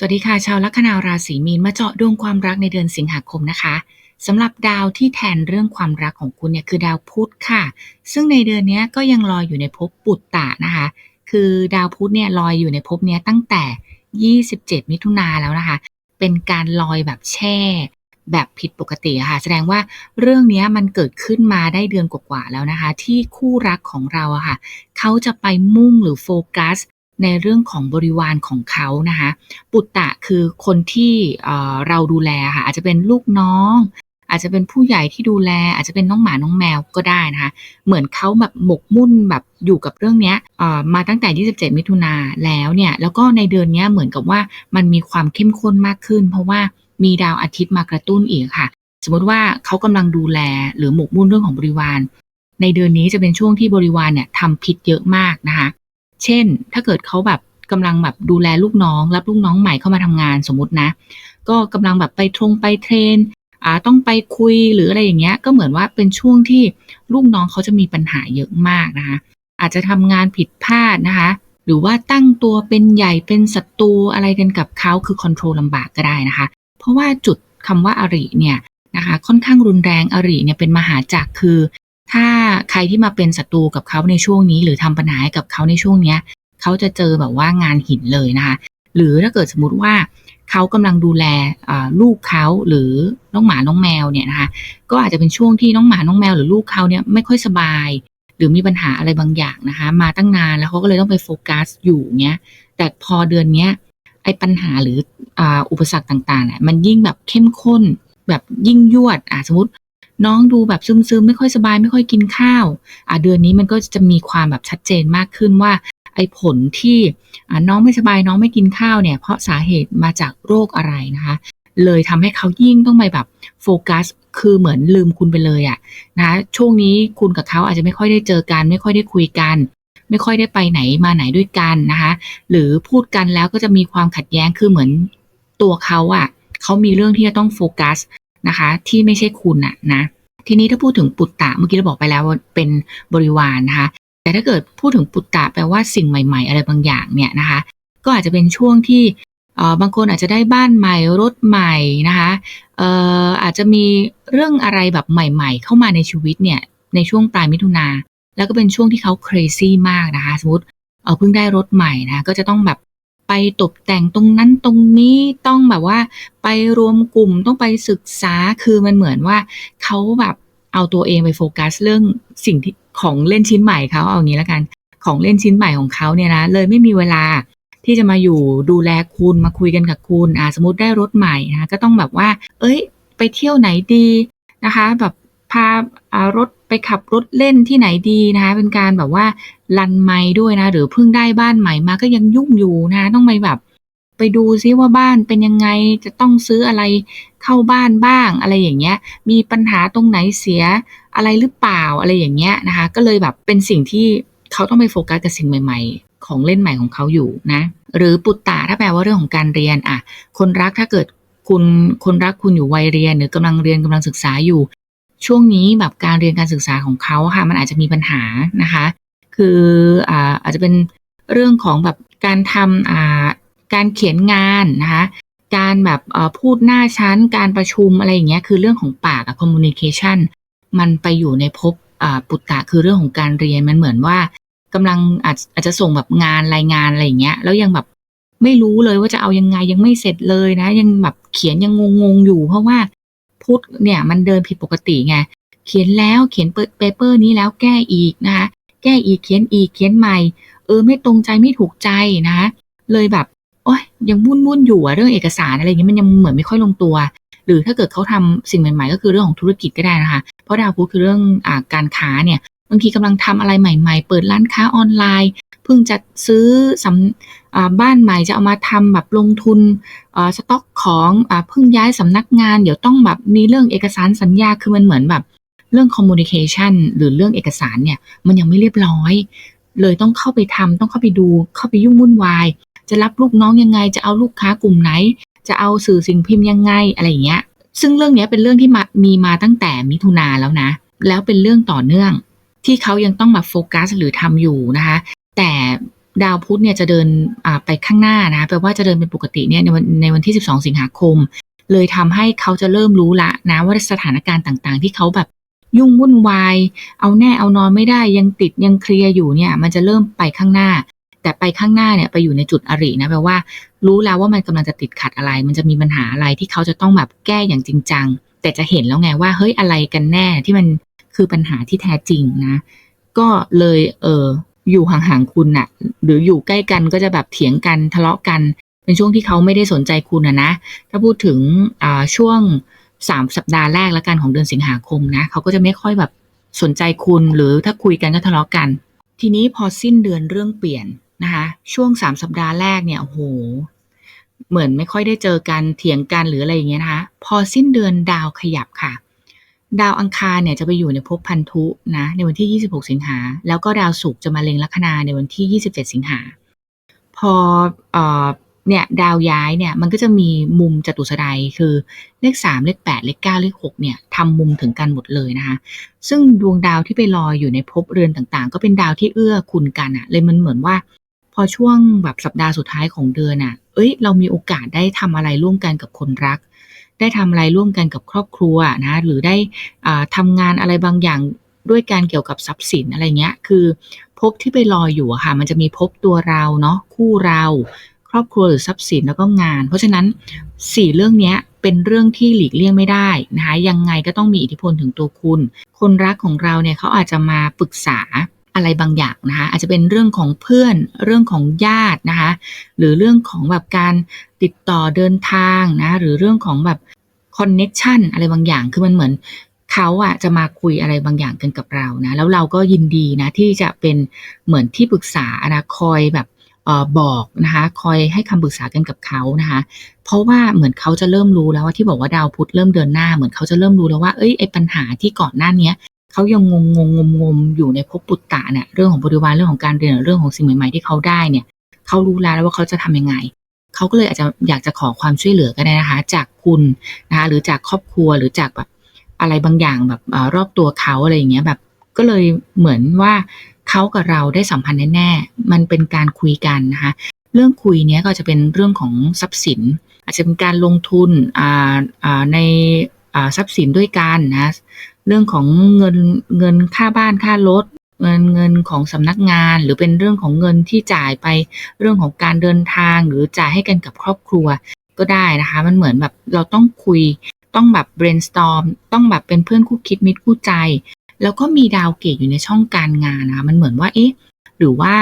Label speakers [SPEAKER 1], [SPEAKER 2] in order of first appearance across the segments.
[SPEAKER 1] สวัสดีค่ะ ชาวลัคนาราศีมีนมาเจาะดวงความรักในเดือนสิงหาคมนะคะสำหรับดาวที่แทนเรื่องความรักของคุณเนี่ยคือดาวพุธค่ะ ซึ่งในเดือนนี้ก็ยังลอยอยู่ในภพปุตตะนะคะ คือดาวพุธเนี่ยลอยอยู่ในภพเนี้ยตั้งแต่ 27 มิถุนาแล้วนะคะ เป็นการลอยแบบแช่ แบบผิดปกติะค่ะ แสดงว่าเรื่องนี้มันเกิดขึ้นมาได้เดือนกว่าๆแล้วนะคะ ที่คู่รักของเราอะค่ะเขาจะไปมุ่งหรือโฟกัส ในเรื่องของบริวารของเขานะคะปุตตะคือคนที่เราดูแลค่ะอาจจะเป็นลูกน้อง อาจจะเป็นผู้ใหญ่ที่ดูแล อาจจะเป็นน้องหมาน้องแมวก็ได้นะคะเหมือนเขาแบบหมกมุ่นแบบอยู่กับเรื่องเนี้ยมาตั้งแต่ 27 มิถุนาแล้วเนี่ยแล้วก็ในเดือนเนี้ยเหมือนกับว่ามันมีความเข้มข้นมากขึ้น เพราะว่ามีดาวอาทิตย์มากระตุ้นอีกค่ะ สมมติว่าเขากำลังดูแลหรือหมกมุ่นเรื่องของบริวาร ในเดือนนี้จะเป็นช่วงที่บริวารเนี่ยทำผิดเยอะมากนะคะ เช่น ถ้าเกิดเขาแบบกำลังแบบดูแลลูกน้อง รับลูกน้องใหม่เข้ามาทำงานสมมตินะ ก็กำลังแบบไปทรงไปเทรนอ่าต้องไปคุยหรืออะไรอย่างเงี้ย ก็เหมือนว่าเป็นช่วงที่ลูกน้องเขาจะมีปัญหาเยอะมากนะคะ อาจจะทำงานผิดพลาดนะคะ หรือว่าตั้งตัวเป็นใหญ่เป็นศัตรูอะไรกันกับเขาคือคอนโทรลลำบากก็ได้นะคะ เพราะว่าจุดคำว่าอริเนี่ยนะคะค่อนข้างรุนแรงอริเนี่ยเป็นมหาจักรคือ ถ้าใครที่มาเป็นศัตรูกับเขาในช่วงนี้ หรือทำปัญหาให้กับเขาในช่วงเนี้ยเขาจะเจอแบบว่างานหินเลยนะคะ หรือถ้าเกิดสมมติว่าเขากำลังดูแลลูกเขาหรือน้องหมาน้องแมวเนี่ยนะคะก็อาจจะเป็นช่วงที่น้องหมาน้องแมวหรือลูกเขาเนี่ยไม่ค่อยสบาย หรือมีปัญหาอะไรบางอย่างนะคะ มาตั้งนานแล้วเขาก็เลยต้องไปโฟกัสอยู่เนี้ยแต่พอเดือนเนี้ยไอ้ปัญหาหรืออุปสรรคต่างๆเนี่ยมันยิ่งแบบเข้มข้นแบบยิ่งยวดอะสมมติ น้องดูแบบซึมๆ ไม่ค่อยสบายไม่ค่อยกินข้าวอะเดือนนี้มันก็จะมีความแบบชัดเจนมากขึ้นว่าไอ้ผลที่น้องไม่สบายน้องไม่กินข้าวเนี่ย เพราะสาเหตุมาจากโรคอะไรนะคะ เลยทำให้เขายิ่งต้องไปแบบโฟกัสคือเหมือนลืมคุณไปเลยอะนะช่วงนี้คุณกับเขาอาจจะไม่ค่อยได้เจอกัน ไม่ค่อยได้คุยกัน ไม่ค่อยได้ไปไหนมาไหนด้วยกันนะคะหรือพูดกันแล้วก็จะมีความขัดแย้งคือเหมือนตัวเขาอะเขามีเรื่องที่จะต้องโฟกัส นะคะ ที่ไม่ใช่คุณอะนะทีนี้ถ้าพูดถึงปุตตะเมื่อกี้เราบอกไปแล้วว่าเป็นบริวารนนะคะ แต่ถ้าเกิดพูดถึงปุตตะแปลว่าสิ่งใหม่ๆ อะไรบางอย่างเนี่ยนะคะ ก็อาจจะเป็นช่วงที่บางคนอาจจะได้บ้านใหม่รถใหม่นะคะเอออาจจะมีเรื่องอะไรแบบใหม่ ๆ เข้ามาในชีวิตเนี่ยในช่วงปลายมิถุนาแล้วก็เป็นช่วงที่เขา crazy มากนะคะ สมมติเออเพิ่งได้รถใหม่นะก็จะต้องแบบ ไปตกแต่งตรงนั้นตรงนี้ต้องแบบว่า ไปรวมกลุ่มต้องไปศึกษาคือมันเหมือนว่าเขาแบบเอาตัวเองไปโฟกัสเรื่องสิ่งที่ของเล่นชิ้นใหม่เขาเอางี้แล้วกัน ของเล่นชิ้นใหม่ของเขาเนี่ยนะเลยไม่มีเวลาที่จะมาอยู่ดูแลคุณมาคุยกันกับคุณอ่าสมมติได้รถใหม่นะก็ต้องแบบว่า เอ้ย ไปเที่ยวไหนดีนะคะ แบบพารถ ไปขับรถเล่นที่ไหนดีนะคะเป็นการแบบว่าลันไม้ด้วยนะ หรือเพิ่งได้บ้านใหม่มาก็ยังยุ่งอยู่นะต้องไปแบบ ไปดูซิว่าบ้านเป็นยังไงจะต้องซื้ออะไรเข้าบ้านบ้างอะไรอย่างเงี้ย มีปัญหาตรงไหนเสียอะไรหรือเปล่าอะไรอย่างเงี้ยนะคะ ก็เลยแบบเป็นสิ่งที่เขาต้องไปโฟกัสกับสิ่งใหม่ ๆ ของเล่นใหม่ของเขาอยู่นะ หรือปุตตะถ้าแปลว่าเรื่องของการเรียนอะ คนรักถ้าเกิดคุณคนรักคุณอยู่วัยเรียนหรือกำลังเรียนกำลังศึกษาอยู่ ช่วงนี้แบบการเรียนการศึกษาของเขาค่ะ มันอาจจะมีปัญหานะคะ คืออ่าอาจจะเป็นเรื่องของแบบการทำอ่าการเขียนงานนะคะ การแบบพูดหน้าชั้น การประชุมอะไรอย่างเงี้ย คือเรื่องของปากอะ communication มันไปอยู่ในภพปุตตะคือเรื่องของการเรียนมันเหมือนว่ากำลังอาจอาจจะส่งแบบงานรายงานอะไรอย่างเงี้ย แล้วยังแบบไม่รู้เลยว่าจะเอายังไงยังไม่เสร็จเลยนะ ยังแบบเขียนยังงงๆอยู่ เพราะว่า พุทธเนี่ยมันเดินผิดปกติไงเขียนแล้วเขียนเปเปอร์นี้แล้วแก้อีกนะคะแก้อีกเขียนอีกเขียนใหม่ เออไม่ตรงใจไม่ถูกใจนะเลยแบบโอ้ยยังวุ่นวุ่นอยู่อะเรื่องเอกสารอะไรเงี้ยมันยังเหมือนไม่ค่อยลงตัว หรือถ้าเกิดเขาทำสิ่งใหม่ ๆ ก็คือเรื่องของธุรกิจก็ได้นะคะ เพราะดาวพุธคือเรื่องอการค้าเนี่ยบางทีกำลังทำอะไรใหม่ ๆ เปิดร้านค้าออนไลน์ พิ่งจะซื้อสำบ้านใหม่จะเอามาทำแบบลงทุนสต็อกของเพิ่งย้ายสำนักงาน เดี๋ยวต้องแบบมีเรื่องเอกสารสัญญาคือมันเหมือนแบบเรื่องคอมมูนิเคชันหรือเรื่องเอกสารเนี่ยมันยังไม่เรียบร้อย เลยต้องเข้าไปทำต้องเข้าไปดูเข้าไปยุ่งวุ่นวาย จะรับลูกน้องยังไง จะเอาลูกค้ากลุ่มไหน จะเอาสื่อสิ่งพิมพ์ยังไงอะไรอย่างเงี้ย ซึ่งเรื่องนี้เป็นเรื่องที่มีมาตั้งแต่มิถุนาแล้วนะ แล้วเป็นเรื่องต่อเนื่องที่เขายังต้องมาโฟกัสหรือทำอยู่นะคะ แต่ดาวพุธเนี่ยจะเดินไปข้างหน้านะแปลว่าจะเดินเป็นปกติเนี่ยในวันในวันที่ 12 สิงหาคม เลยทำให้เขาจะเริ่มรู้ละนะว่าสถานการณ์ต่างๆ ที่เขาแบบยุ่งวุ่นวาย เอาแน่เอานอนไม่ได้ยังติดยังเคลียร์อยู่เนี่ย มันจะเริ่มไปข้างหน้า แต่ไปข้างหน้าเนี่ยไปอยู่ในจุดอรินะแปลว่า รู้แล้วว่ามันกำลังจะติดขัดอะไร มันจะมีปัญหาอะไรที่เขาจะต้องแบบแก้อย่างจริงจังแต่จะเห็นแล้วไงว่าเฮ้ยอะไรกันแน่ที่มันคือปัญหาที่แท้จริงนะ ก็เลยเออ อยู่ห่างๆคุณน่ะ หรืออยู่ใกล้กันก็จะแบบเถียงกันทะเลาะกัน เป็นช่วงที่เขาไม่ได้สนใจคุณนะนะ ถ้าพูดถึงช่วงสามสัปดาห์แรกแล้วกันของเดือนสิงหาคมนะเขาก็จะไม่ค่อยแบบสนใจคุณหรือถ้าคุยกันก็ทะเลาะกัน ทีนี้พอสิ้นเดือนเรื่องเปลี่ยนนะคะช่วงสามสัปดาห์แรกเนี่ยโอ้โหเหมือนไม่ค่อยได้เจอกันเถียงกันหรืออะไรอย่างเงี้ยนะคะพอสิ้นเดือนดาวขยับค่ะ ดาวอังคารเนี่ยจะไปอยู่ในภพพันธุนะในวันที่ 26 สิงหา แล้วก็ดาวศุกร์จะมาเล็งลัคนาในวันที่ 27 สิงหา พอเอ่อเนี่ยดาวย้ายเนี่ยมันก็จะมีมุมจตุสดายคือเลข 3 เลข 8 เลข 9 เลข 6 เนี่ยทำมุมถึงกันหมดเลยนะคะ ซึ่งดวงดาวที่ไปลอยอยู่ในภพเรือนต่างๆ ก็เป็นดาวที่เอื้อคุณกันอะเลยมันเหมือนว่า พอช่วงแบบสัปดาห์สุดท้ายของเดือนอะเอ้ยเรามีโอกาสได้ทำอะไรร่วมกันกับคนรัก ได้ทำอะไรร่วมกันกับครอบครัวนะหรือได้อ่าทำงานอะไรบางอย่างด้วยการเกี่ยวกับทรัพย์สินอะไรเงี้ย คือภพที่ไปลอยอยู่ค่ะ มันจะมีภพตัวเราเนาะคู่เรา ครอบครัวหรือทรัพย์สินแล้วก็งาน เพราะฉะนั้นสี่เรื่องนี้เป็นเรื่องที่หลีกเลี่ยงไม่ได้นะคะยังไงก็ต้องมีอิทธิพลถึงตัวคุณ คนรักของเราเนี่ยเขาอาจจะมาปรึกษา อะไรบางอย่างนะคะ อาจจะเป็นเรื่องของเพื่อนเรื่องของญาตินะคะ หรือเรื่องของแบบการติดต่อเดินทางนะหรือเรื่องของแบบคอนเน็ชันอะไรบางอย่างคือมันเหมือนเขาอะจะมาคุยอะไรบางอย่างกันกับเรานะ แล้วเราก็ยินดีนะที่จะเป็นเหมือนที่ปรึกษานะคอยแบบออบอกนะคะคอยให้คำปรึกษากันกับเขานะคะ เพราะว่าเหมือนเขาจะเริ่มรู้แล้วว่าที่บอกว่าดาวพุธเริ่มเดินหน้าเหมือนเขาจะเริ่มรู้แล้วว่าเอ้ยไอ้ปัญหาที่ก่อนหน้าเนี้ย เขายังงงงงงงมอยู่ในภพปุตตะเนี่ยเรื่องของบริวารเรื่องของการเรียนเรื่องของสิ่งใหม่ๆที่เขาได้เนี่ยเขารู้แล้วว่าเขาจะทำยังไงเขาก็เลยอาจจะอยากจะขอความช่วยเหลือก็ได้นะคะ จากคุณนะคะหรือจากครอบครัวหรือจากแบบอะไรบางอย่างแบบรอบตัวเขาอะไรอย่างเงี้ยแบบก็เลยเหมือนว่าเขากับเราได้สัมพันธ์แน่ๆ มันเป็นการคุยกันนะคะ เรื่องคุยเนี้ยก็จะเป็นเรื่องของทรัพย์สิน อาจจะเป็นการลงทุนอ่าในทรัพย์สินด้วยกันนะ เรื่องของเงินเงินค่าบ้านค่ารถเงินเงินของสำนักงาน หรือเป็นเรื่องของเงินที่จ่ายไปเรื่องของการเดินทางหรือจ่ายให้กันกับครอบครัวก็ได้นะคะ มันเหมือนแบบเราต้องคุยต้องแบบ brainstorm ต้องแบบเป็นเพื่อนคู่คิดมิตรคู่ใจ แล้วก็มีดาวเกตอยู่ในช่องการงานนะคะมันเหมือนว่าเอ๊ะหรือว่า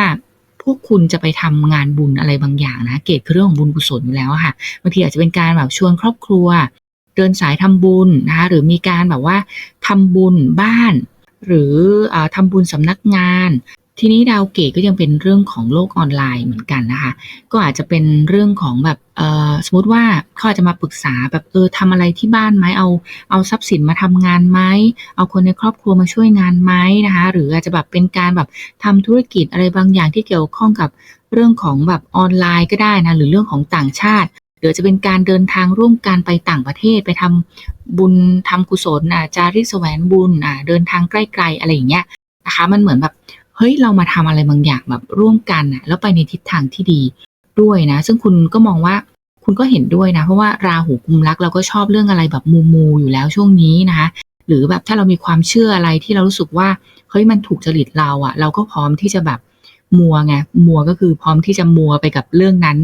[SPEAKER 1] พวกคุณจะไปทำงานบุญอะไรบางอย่างนะ เกตคือเรื่องของบุญกุศลอยู่แล้วค่ะบางทีอาจจะเป็นการแบบชวนครอบครัว เดินสายทำบุญนะคะหรือมีการแบบว่าทำบุญบ้าน หรืออทำบุญสำนักงาน ทีนี้ดาวเกตก็ยังเป็นเรื่องของโลกออนไลน์เหมือนกันนะคะ ก็อาจจะเป็นเรื่องของแบบสมมติว่าเขาอาจจะมาปรึกษาแบบเออทำอะไรที่บ้านไหมเอาเอาทรัพย์สินมาทำงานไหมเอาคนในครอบครัวมาช่วยงานไหมนะคะ หรืออาจจะแบบเป็นการแบบทำธุรกิจอะไรบางอย่างที่เกี่ยวข้องกับเรื่องของแบบออนไลน์ก็ได้นะหรือเรื่องของต่างชาติ หรือจะเป็นการเดินทางร่วมกันไปต่างประเทศไปทำบุญทำกุศลอะจาริกแสวงบุญอะเดินทางใกล้ๆอะไรอย่างเงี้ยนะคะ มันเหมือนแบบเฮ้ยเรามาทำอะไรบางอย่างแบบร่วมกันอะแล้วไปในทิศทางที่ดีด้วยนะ ซึ่งคุณก็มองว่าคุณก็เห็นด้วยนะ เพราะว่าราหูกุมรักเราก็ชอบเรื่องอะไรแบบมูมูอยู่แล้วช่วงนี้นะคะหรือแบบถ้าเรามีความเชื่ออะไรที่เรารู้สึกว่าเฮ้ยมันถูกจริตเราอะ เราก็พร้อมที่จะแบบมัวไงมัวก็คือพร้อมที่จะมัวไปกับเรื่องนั้น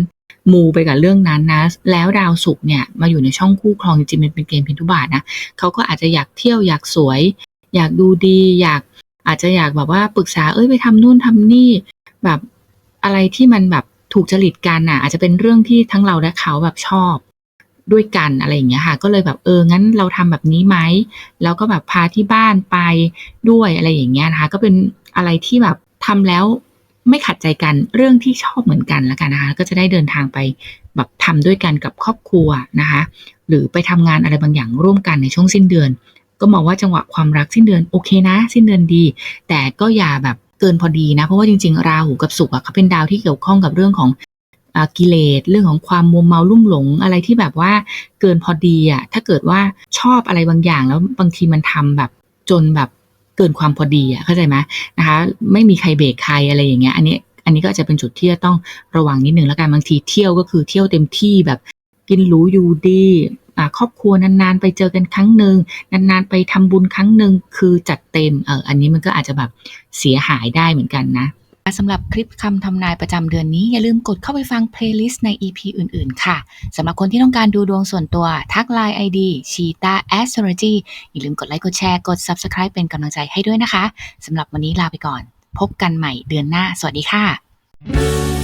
[SPEAKER 1] มูไปกับเรื่องนั้นนะ แล้วดาวศุกร์เนี่ยมาอยู่ในช่องคู่ครองจริงๆมันเป็นเกณฑ์พินทุบาทนะเขาก็อาจจะอยากเที่ยวอยากสวย อยากดูดี อยากอาจจะอยากแบบว่าปรึกษาเอ้ยไปทำนู่นทำนี่ แบบอะไรที่มันแบบถูกจริตกันอะ อาจจะเป็นเรื่องที่ทั้งเราและเขาแบบชอบด้วยกันอะไรอย่างเงี้ยค่ะ ก็เลยแบบเอองั้นเราทำแบบนี้ไหมแล้วก็แบบพาที่บ้านไปด้วยอะไรอย่างเงี้ยนะคะ ก็เป็นอะไรที่แบบทำแล้ว ไม่ขัดใจกันเรื่องที่ชอบเหมือนกันแล้วกันนะคะ ก็จะได้เดินทางไปแบบทำด้วยกันกับครอบครัวนะคะ หรือไปทำงานอะไรบางอย่างร่วมกันในช่วงสิ้นเดือน ก็มองว่าจังหวะความรักสิ้นเดือนโอเคนะ สิ้นเดือนดี แต่ก็อย่าแบบเกินพอดีนะ เพราะว่าจริงๆ ราหูกับศุกร์เขาเป็นดาวที่เกี่ยวข้องกับเรื่องของกิเลสเรื่องของความมัวเมาลุ่มหลงอะไรที่แบบว่าเกินพอดีอะถ้าเกิดว่าชอบอะไรบางอย่างแล้วบางทีมันทำแบบจนแบบ เกินความพอดีอะเข้าใจไหมนะคะ ไม่มีใครเบรกใครอะไรอย่างเงี้ย อันนี้อันนี้ก็จะเป็นจุดที่จะต้องระวังนิดนึงแล้วกันบางทีเที่ยวก็คือเที่ยวเต็มที่แบบกินหรูอยู่ดีอ่าครอบครัวนานๆ ไปเจอกันครั้งหนึ่งนานๆ ไปทำบุญครั้งหนึ่งคือจัดเต็มเอออันนี้มันก็อาจจะแบบเสียหายได้เหมือนกันนะ สำหรับคลิปคำทำนายประจำเดือนนี้ อย่าลืมกดเข้าไปฟังเพลย์ลิสต์ใน EP อื่น ๆ ค่ะ สำหรับคนที่ต้องการดูดวงส่วนตัว ทักไลน์ ID c h e e t a Astrology อย่าลืมกดไลค์กดแชร์กด Subscribe เป็นกำลังใจให้ด้วยนะคะ สำหรับวันนี้ลาไปก่อน พบกันใหม่เดือนหน้า สวัสดีค่ะ